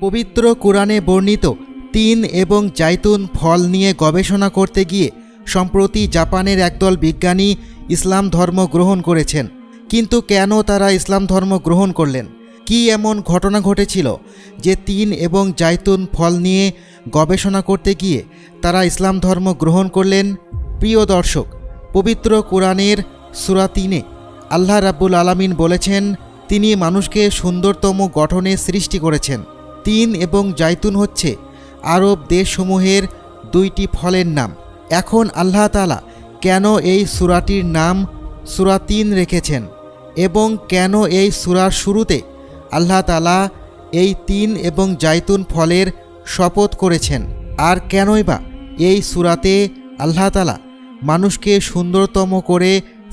পবিত্র কোরআনে বর্ণিত তিন এবং জাইতুন ফল নিয়ে গবেষণা করতে গিয়ে সম্প্রতি জাপানের একদল বিজ্ঞানী ইসলাম ধর্ম গ্রহণ করেছেন। কিন্তু কেন তারা ইসলাম ধর্ম গ্রহণ করলেন? কি এমন ঘটনা ঘটেছিল যে তিন এবং জাইতুন ফল নিয়ে গবেষণা করতে গিয়ে তারা ইসলাম ধর্ম গ্রহণ করলেন? প্রিয় দর্শক, পবিত্র কোরআনের সুরা তিনে আল্লাহ রাব্বুল আলামিন বলেছেন, তিনি মানুষকে সুন্দরতম গঠনে সৃষ্টি করেছেন। তিন এবং জাইতুন হচ্ছে। আরব দেশসমূহের দুইটি ফলের নাম। এখন আল্লাহ তালা কেন এই সুরাটির নাম সুরা তিন রেখেছেন এবং কেন এই সুরার শুরুতে আল্লাহ তালা এই তিন এবং জাইতুন ফলের শপথ করেছেন? আর কেনই বা এই সুরাতে আল্লাহ তালা মানুষকে সুন্দরতম করে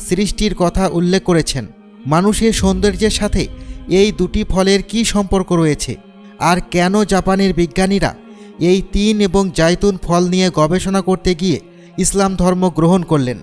সৃষ্টির কথা উল্লেখ করেছেন? মানুষের সৌন্দর্যের সাথে এই দুটি ফলের কি সম্পর্ক রয়েছে? আর কেন জাপানের বিজ্ঞানীরা এই তিন এবং জাইতুন ফল নিয়ে গবেষণা করতে গিয়ে ইসলাম ধর্ম গ্রহণ করলেন?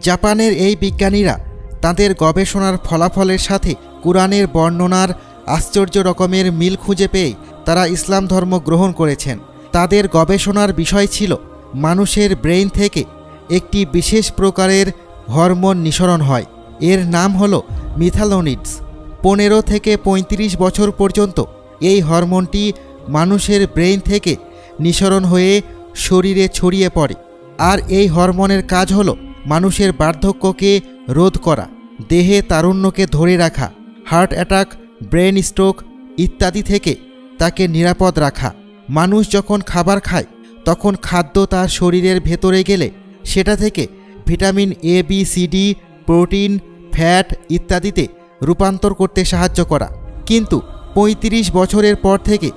জাপানের এই বিজ্ঞানীরা তাদের গবেষণার ফলাফলের সাথে কোরআনের বর্ণনার আশ্চর্য রকমের মিল খুঁজে পেয়ে তারা ইসলাম ধর্ম গ্রহণ করেছেন। তাদের গবেষণার বিষয় ছিল মানুষের ব্রেইন থেকে একটি বিশেষ প্রকারের হরমোন নিঃসরণ হয়। এর নাম হলো মিথালোনিডস। পনেরো থেকে ৩৫ বছর পর্যন্ত এই হরমোনটি মানুষের ব্রেইন থেকে নিঃসরণ হয়ে শরীরে ছড়িয়ে পড়ে। আর এই হরমোনের কাজ হলো মানুষের বার্ধক্যকে রোধ করা, দেহে তারুণ্যকে ধরে রাখা, হার্ট অ্যাটাক ব্রেন স্ট্রোক ইত্যাদি থেকে তাকে নিরাপদ রাখা। মানুষ যখন খাবার খায়, তখন খাদ্য তার শরীরের ভেতরে গেলে সেটা থেকে vitamin A B C D protein, fat ইত্যাদিতে রূপান্তর করতে সাহায্য করা। কিন্তু ৩৫ বছরের পর থেকে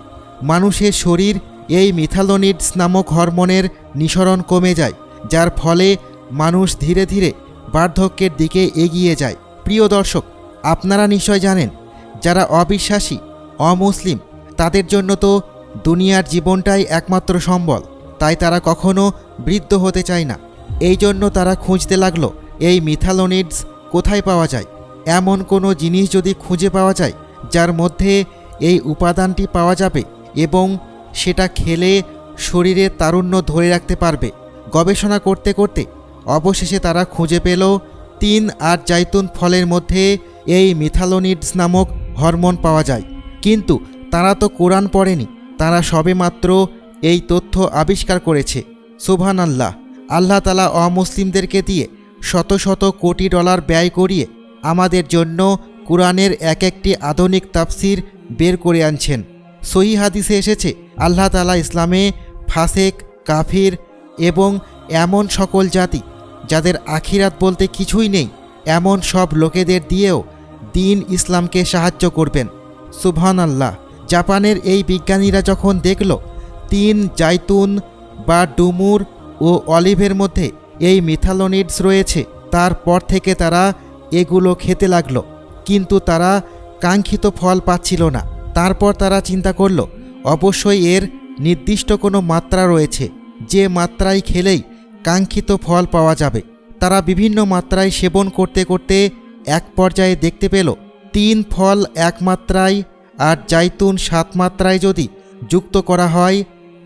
মানুষের শরীর এই মিথালোনিডস নামক হরমোনের নিঃসরণ কমে যায়, যার ফলে মানুষ ধীরে ধীরে বার্ধক্যের দিকে এগিয়ে যায়। প্রিয় দর্শক, আপনারা নিশ্চয় জানেন, যারা অবিশ্বাসী, অমুসলিম, তাদের জন্য তো দুনিয়ার জীবনটাই একমাত্র সম্বল, তাই তারা কখনো বৃদ্ধ হতে চায় না। এই জন্য তারা খুঁজতে লাগল, এই মিথালোনিডস কোথায় পাওয়া যায়? এমন কোনো জিনিস যদি খুঁজে পাওয়া যায় যার মধ্যে এই উপাদানটি পাওয়া যাবে এবং সেটা খেলে শরীরে তারুণ্য ধরে রাখতে পারবে। গবেষণা করতে করতে অবশেষে তারা খুঁজে পেল তিন আর জাইতুন ফলের মধ্যে এই মিথালোনিডস নামক হরমোন পাওয়া যায়। কিন্তু তারা তো কোরআন পড়েনি, তারা সবেমাত্র এই তথ্য আবিষ্কার করেছে। সুবহান আল্লাহ আল্লাহ তালা অমুসলিমদেরকে দিয়ে শত শত কোটি ডলার ব্যয় করিয়ে আমাদের জন্য কোরআনের এক একটি আধুনিক তাফসির বের করে আনছেন। সহি হাদিসে এসেছে, আল্লাহ তালা ইসলামে ফাসেক, কাফির এবং এমন সকল জাতি যাদের আখিরাত বলতে কিছুই নেই, এমন সব লোকেদের দিয়েও দিন ইসলামকে সাহায্য করবেন। সুবহান আল্লাহ জাপানের এই বিজ্ঞানীরা যখন দেখল তিন জাইতুন বা ডুমুর ও অলিভের মধ্যে এই মিথালোনিডস রয়েছে, তারপর থেকে তারা এগুলো খেতে লাগল। কিন্তু তারা কাঙ্ক্ষিত ফল পাচ্ছিল না। তারপর তারা চিন্তা করল, অবশ্যই এর নির্দিষ্ট কোনো মাত্রা রয়েছে। যে মাত্রায় খেলেই কাঙ্ক্ষিত ফল পাওয়া যাবে। তারা বিভিন্ন মাত্রায় সেবন করতে করতে এক পর্যায়ে দেখতে পেল, তিন ফল এক মাত্রায় আর জাইতুন সাত মাত্রায় যদি যুক্ত করা হয়,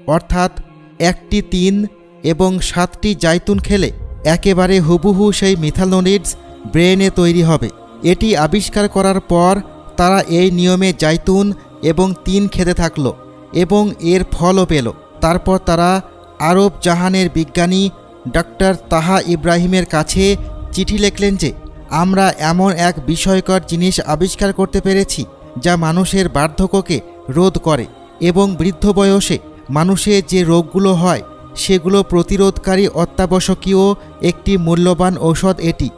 অর্থাৎ একটি তিন এবং সাতটি জাইতুন খেলে একেবারে হুবুহু সেই মিথালোনিডস ব্রেনে তৈরি হবে। এটি আবিষ্কার করার পর তারা এই নিয়মে জাইতুন এবং তিন খেতে থাকল এবং এর ফলও পেল। তারপর তারা আরব জাহানের বিজ্ঞানী ডক্টর তাহা ইব্রাহিমের কাছে চিঠি লিখলেন যে, আমরা এমন এক বিষয়কর জিনিস আবিষ্কার করতে পেরেছি যা মানুষের বার্ধক্যকে রোধ করে এবং বৃদ্ধ বয়সে মানুষের যে রোগগুলো হয় সেগুলো প্রতিরোধকারী অত্যাবশ্যকীয় একটি মূল্যবান ঔষধ এটি,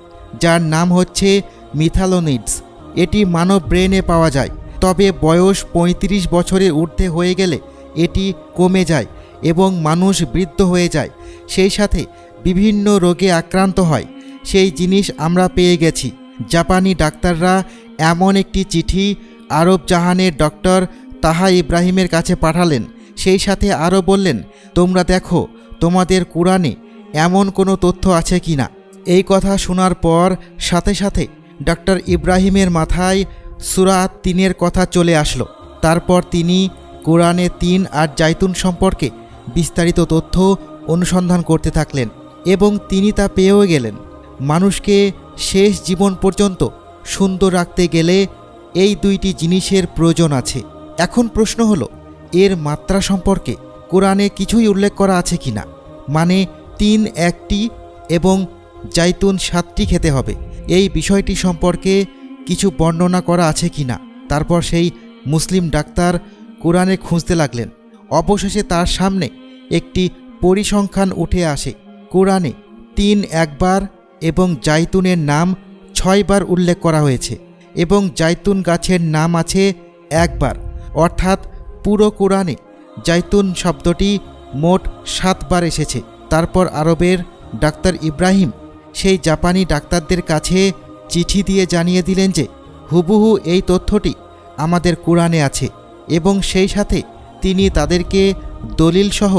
যার নাম হচ্ছে মিথালোনিডস। এটি মানব ব্রেনে পাওয়া যায়, তবে বয়স ৩৫ বছরের ঊর্ধ্বে হয়ে গেলে এটি কমে যায় এবং মানুষ বৃদ্ধ হয়ে যায়। সেই সাথে বিভিন্ন রোগে আক্রান্ত হয়। সেই জিনিস আমরা পেয়ে গেছি। জাপানি ডাক্তাররা এমন একটি চিঠি আরব জাহানের ডক্টর তাহা ইব্রাহিমের কাছে পাঠালেন। সেই সাথে আরও বললেন, তোমরা দেখো, তোমাদের কোরআনে এমন কোনো তথ্য আছে কি না এই কথা শোনার পর সাথে সাথে ডক্টর ইব্রাহিমের মাথায় সুরাত তিনের কথা চলে আসলো। তারপর তিনি কোরআনে তিন আর জাইতুন সম্পর্কে বিস্তারিত তথ্য অনুসন্ধান করতে থাকলেন এবং তিনি তা পেয়েও গেলেন। মানুষকে শেষ জীবন পর্যন্ত সুন্দর রাখতে গেলে এই দুইটি জিনিসের প্রয়োজন আছে। এখন প্রশ্ন হলো, এর মাত্রা সম্পর্কে কোরআনে কিছুই উল্লেখ করা আছে কিনা? মানে তিন একটি এবং জাইতুন সাতটি খেতে হবে। এই বিষয়টি সম্পর্কে কিছু বর্ণনা করা আছে কিনা তারপর সেই মুসলিম ডাক্তার কোরআনে খুঁজতে লাগলেন। অবশেষে তার সামনে একটি পরিসংখ্যান উঠে আসে। কোরআনে তিন একবার এবং জাইতুনের নাম ছয়বার উল্লেখ করা হয়েছে এবং জাইতুন গাছের নাম আছে একবার। অর্থাৎ পুরো কোরআনে জাইতুন শব্দটি মোট সাতবার এসেছে। তারপর আরবের ডাক্তার ইব্রাহিম সেই জাপানি ডাক্তারদের কাছে চিঠি দিয়ে জানিয়ে দিলেন যে হুবহু এই তথ্যটি আমাদের কোরআনে আছে এবং সেই সাথে তিনি তাদেরকে দলিলসহ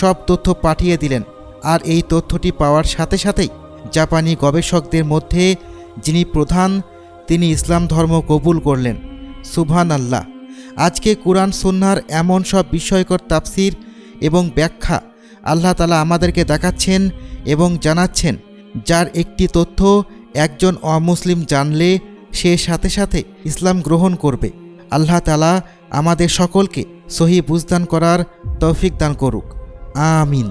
সব তথ্য পাঠিয়ে দিলেন। আর এই তথ্যটি পাওয়ার সাথে সাথেই জাপানি গবেষকদের মধ্যে যিনি প্রধান, তিনি ইসলাম ধর্ম কবুল করলেন। সুবহান আল্লাহ আজকে কোরআন সন্ন্যার এমন সব বিস্ময়কর তাফসির এবং ব্যাখ্যা আল্লাহ তালা আমাদেরকে দেখাচ্ছেন এবং জানাচ্ছেন। যার একটি তথ্য একজন অমুসলিম জানলে সে সাথে সাথে ইসলাম গ্রহণ করবে। আল্লাহ তালা আমাদের সকলকে সহি বুঝদান করার তৌফিক দান করুক। আমিন।